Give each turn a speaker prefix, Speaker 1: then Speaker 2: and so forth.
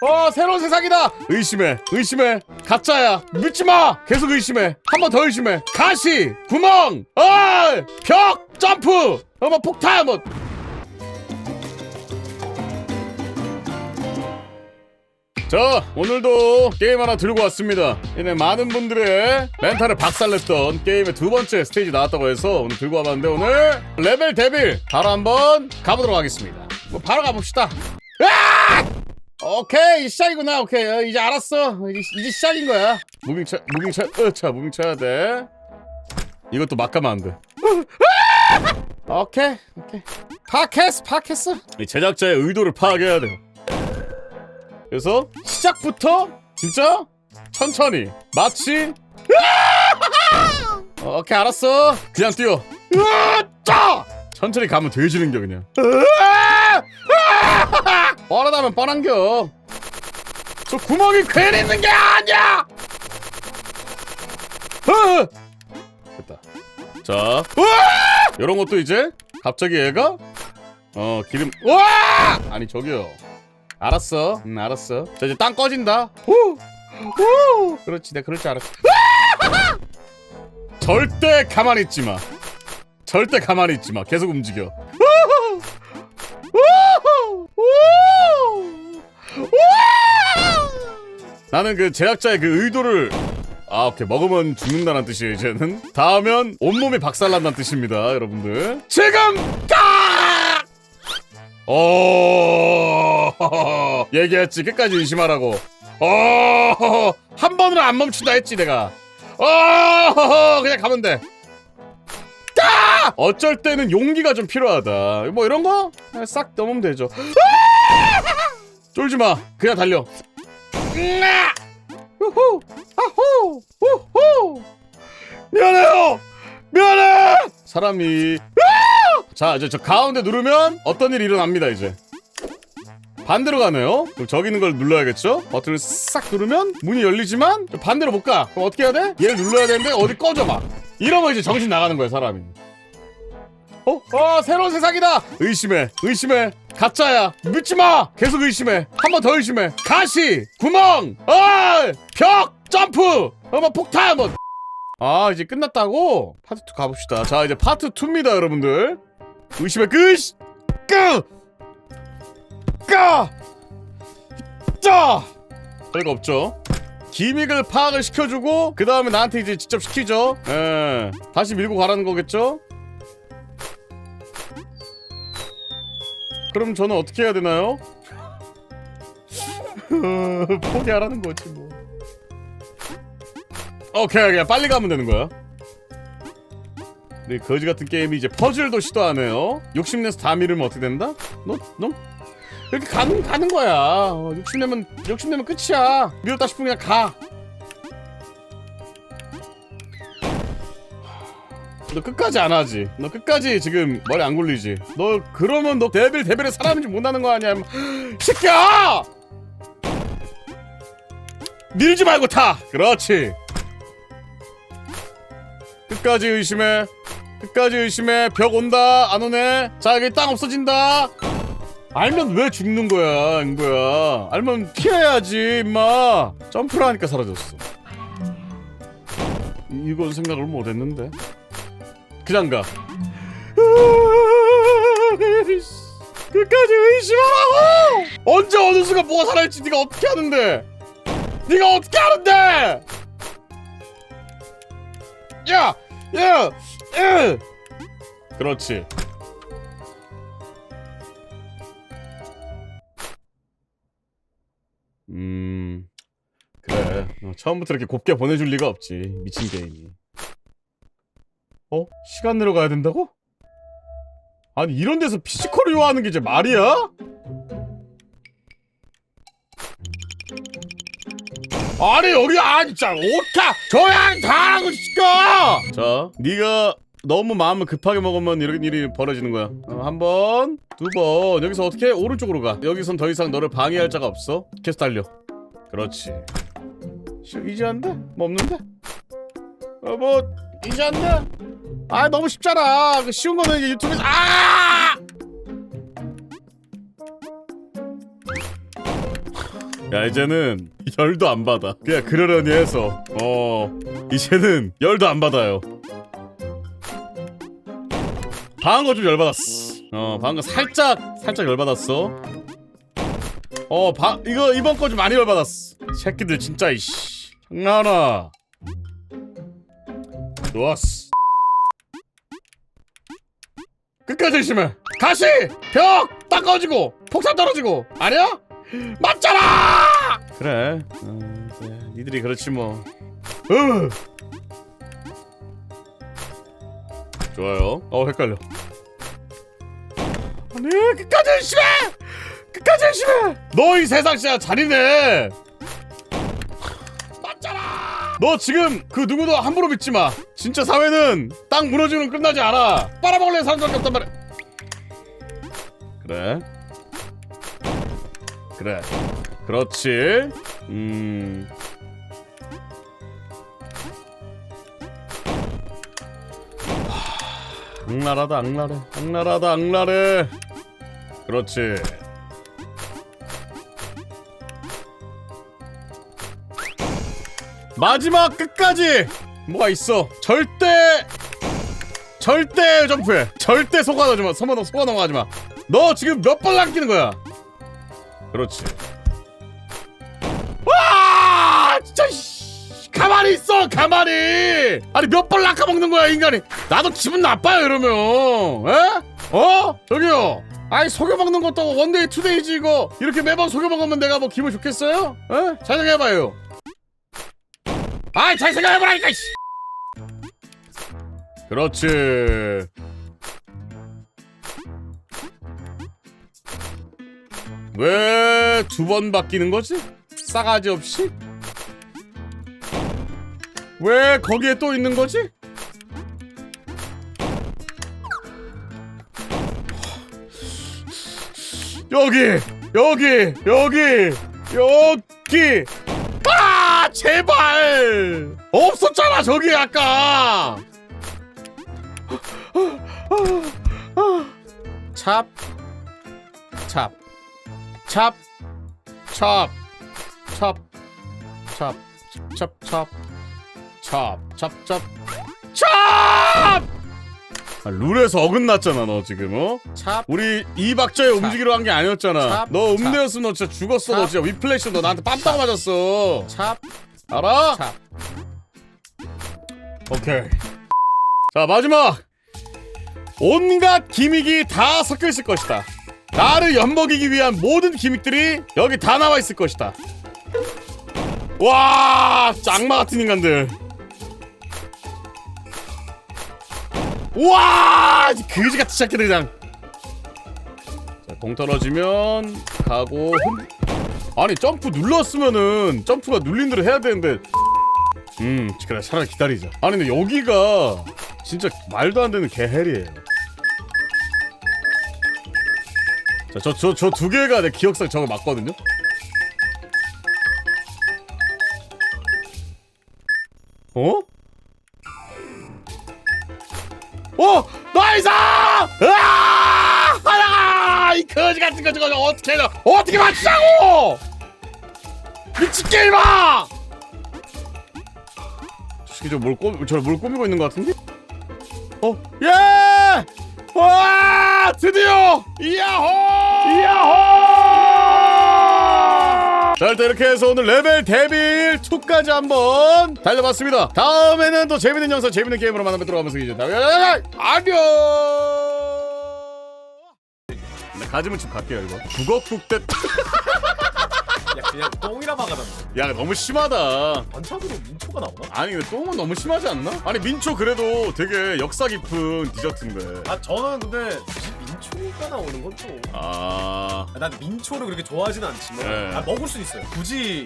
Speaker 1: 어 새로운 세상이다 의심해 의심해 가짜야 믿지마 계속 의심해 한 번 더 의심해 가시 구멍 어벽 점프 어뭐 폭탄 뭐 자, 오늘도 게임 하나 들고 왔습니다. 이네 많은 분들의 멘탈을 박살냈던 게임의 두 번째 스테이지 나왔다고 해서 오늘 들고 와봤는데 오늘 레벨 데빌 바로 한번 가보도록 하겠습니다. 뭐 바로 가봅시다. 으악! 오케이 시작이구나. 오케이 어, 이제 알았어. 이제, 이제 시작인 거야. 무빙 차 무빙 차 어차 무빙 쳐야 돼 이것도 막 가면 안돼. 오케이 오케이. 파악했어 이 제작자의 의도를 파악해야 돼요. 그래서 시작부터 진짜 천천히 마치 어, 오케이 알았어. 그냥 뛰어. 으아! 천천히 가면 돼지는겨 그냥 뻔하다면 뻔한겨. 저 구멍이 괜히 있는 게 아니야! 으! 됐다. 자. 이런 것도 이제? 갑자기 얘가? 어 기름. 와 아니 저기요. 알았어. 응 알았어. 자 이제 땅 꺼진다. 후! 후! 그렇지 내가 그럴 줄 알았어. 절대 가만히 있지 마. 절대 가만히 있지 마. 계속 움직여. 우후! 나는 그 제작자의 그 의도를 아 오케이 먹으면 죽는다는 뜻이에요 이제는 닿으면 온몸이 박살난다는 뜻입니다 여러분들 지금 가! 어 얘기했지 끝까지 의심하라고 어한 번으로 안 멈춘다 했지 내가 어 그냥 가면 돼 아! 어쩔 때는 용기가 좀 필요하다. 뭐 이런 거 싹 넘으면 되죠. 쫄지 마. 그냥 달려. 으아! 우후! 아호! 우후! 미안해요. 미안해. 사람이! 자 이제 저 가운데 누르면 어떤 일이 일어납니다 이제. 반대로 가네요. 그럼 저기 있는 걸 눌러야겠죠? 버튼을 싹 누르면 문이 열리지만 반대로 못 가. 그럼 어떻게 해야 돼? 얘를 눌러야 되는데 어디 꺼져 막. 이러면 이제 정신 나가는 거야 사람이. 어? 어 새로운 세상이다. 의심해, 의심해. 가짜야. 믿지 마. 계속 의심해. 한 번 더 의심해. 가시, 구멍, 어벽 점프, 어뭐 폭탄 뭐. 아 이제 끝났다고? 파트 2 가봅시다. 자 이제 파트 2입니다 여러분들. 의심의 끝. 끝. 까! 짜! 별거 없죠. 기믹을 파악을 시켜주고 그 다음에 나한테 이제 직접 시키죠. 예. 다시 밀고 가라는 거겠죠? 그럼 저는 어떻게 해야 되나요? 포기하라는 거지 뭐. 오케이 그냥 빨리 가면 되는 거야. 네 거지 같은 게임이 이제 퍼즐도 시도하네요. 욕심내서 다 밀으면 어떻게 된다? 너, 너 이렇게 가는 가는 거야. 어, 욕심내면 욕심내면 끝이야. 미웠다 싶으면 그냥 가. 너 끝까지 안 하지. 너 끝까지 지금 머리 안 굴리지. 너 그러면 너 데빌 데빌의 사람인지 못하는 거 아니야? 새끼야! 밀지 말고 타. 그렇지. 끝까지 의심해. 끝까지 의심해. 벽 온다. 안 오네. 자 여기 땅 없어진다. 알면 왜 죽는 거야, 인 거야. 알면 피해야지, 임마. 점프를 하니까 사라졌어. 이건 생각을 못 했는데. 그냥 가. 끝까지 의심하라고! 언제 어느 순간 뭐가 살아있지 네가 어떻게 하는데? 네가 어떻게 하는데? 야! 야! 야! 그렇지. 음 그래 어, 처음부터 이렇게 곱게 보내줄 리가 없지 미친 게임이 어? 시간 내려가야 된다고? 아니 이런 데서 피지컬을 요하는 게 이제 말이야? 아니 여기 아 진짜 오타 저양 다 하고 싶까 자 네가 너무 마음을 급하게 먹으면 이런 일이 벌어지는 거야 어, 한 번 두 번 여기서 어떻게 해? 오른쪽으로 가 여기선 더 이상 너를 방해할 자가 없어 계속 달려 그렇지 쉬- 이지한데? 뭐 없는데? 어 뭐 이지한데? 아 너무 쉽잖아. 그 쉬운 거는 이제 유튜브에서 아! 야 이제는 열도 안 받아. 그냥 그러려니 해서. 어 이제는 열도 안 받아요. 방한 거 좀 열받았어. 어 방금 살짝 살짝 열받았어. 어 바, 이거 이번 거 좀 많이 열받았어. 새끼들 진짜 이씨. 장난하나 좋았어 끝까지 열심히 가시 벽 닦아지고 폭탄 떨어지고 아니야? 맞잖아 그래 어, 그래. 니들이 그렇지 뭐 으. 좋아요 어 헷갈려 아니 끝까지 열심히 해! 끝까지 열심히 너이 세상 진짜 잔인해 너 지금 그 누구도 함부로 믿지 마. 진짜 사회는 땅 무너지면 끝나지 않아. 빨아먹을래 사람밖에 없단 말이야. 그래. 그래. 그렇지. 음. 하, 악랄하다 악랄해. 악랄하다 악랄해. 그렇지 마지막 끝까지 뭐가 있어? 절대 절대 점프해. 절대 속아 넣지 마. 속아, 속아 넘어가지 마너 지금 몇 번 남기는 거야? 그렇지. 와! 진짜 씨, 가만히 있어 가만히. 아니 몇 번 낚아먹는 거야 인간이? 나도 기분 나빠요 이러면. 에? 어? 저기요. 아니 속여먹는 것도 원데이 투데이지 이거. 이렇게 매번 속여먹으면 내가 뭐 기분 좋겠어요? 에? 잘 생각해봐요 아이 잘 생각해보라니까 씨. 그렇지 왜 두 번 바뀌는 거지? 싸가지 없이? 왜 거기에 또 있는 거지? 여기 여기 여기 여기 아 제발 없었잖아 저기 아까 찹 찹, 찹, 찹, 찹, 찹, 찹, 찹, 찹, 찹, 찹, 찹! 아, 룰에서 어긋났잖아 너 지금 어?
Speaker 2: 찹
Speaker 1: 우리 이 박자에 움직이려 한 게 아니었잖아
Speaker 2: 찹,
Speaker 1: 너 음료였으면 너 진짜 죽었어 너
Speaker 2: 찹.
Speaker 1: 진짜 위플래시 너 나한테 빰빵 맞았어
Speaker 2: 찹
Speaker 1: 알아?
Speaker 2: 찹.
Speaker 1: 오케이. 자 마지막. 온갖 기믹이 다 섞여 있을 것이다. 나를 엿먹이기 위한 모든 기믹들이 여기 다 나와 있을 것이다. 와 짱마 같은 인간들. 와 그지같이 시작해들 그냥. 자 공 떨어지면 가고 흔... 아니 점프 눌렀으면은 점프가 눌린 대로 해야 되는데 음 그래 차라리 기다리자 아니 근데 여기가 진짜 말도 안 되는 개헬이에요 자저 저 저 두 개가 내 기억상 저거 맞거든요 어? 어! 나이스! 으아! 하나! 이 거지 같은 거 저거 어떻게 해? 어떻게 맞추자고! 미친 게임아! 저기 저뭘 꼬, 저뭘 꾸미고 있는 것 같은데? 어, 예! 와, 드디어 이야호! 이야호! 자, 일단 이렇게 해서 오늘 레벨 데빌 2까지 한번 달려봤습니다. 다음에는 또 재밌는 영상, 재밌는 게임으로 만나 뵙도록 하면서 이제 다음에 안녕! 나 가지면 집 갈게요 이거. 주걱국대.
Speaker 2: 야 그냥 똥이라 막아놨네
Speaker 1: 야 너무 심하다.
Speaker 2: 반찬으로 민초가 나오나?
Speaker 1: 아니 근데 똥은 너무 심하지 않나? 아니 민초 그래도 되게 역사 깊은 디저트인데.
Speaker 2: 아 저는 근데 사실 민초가 나오는 건또
Speaker 1: 아.
Speaker 2: 난 민초를 그렇게 좋아하진 않지만
Speaker 1: 네.
Speaker 2: 아, 먹을 수 있어요 굳이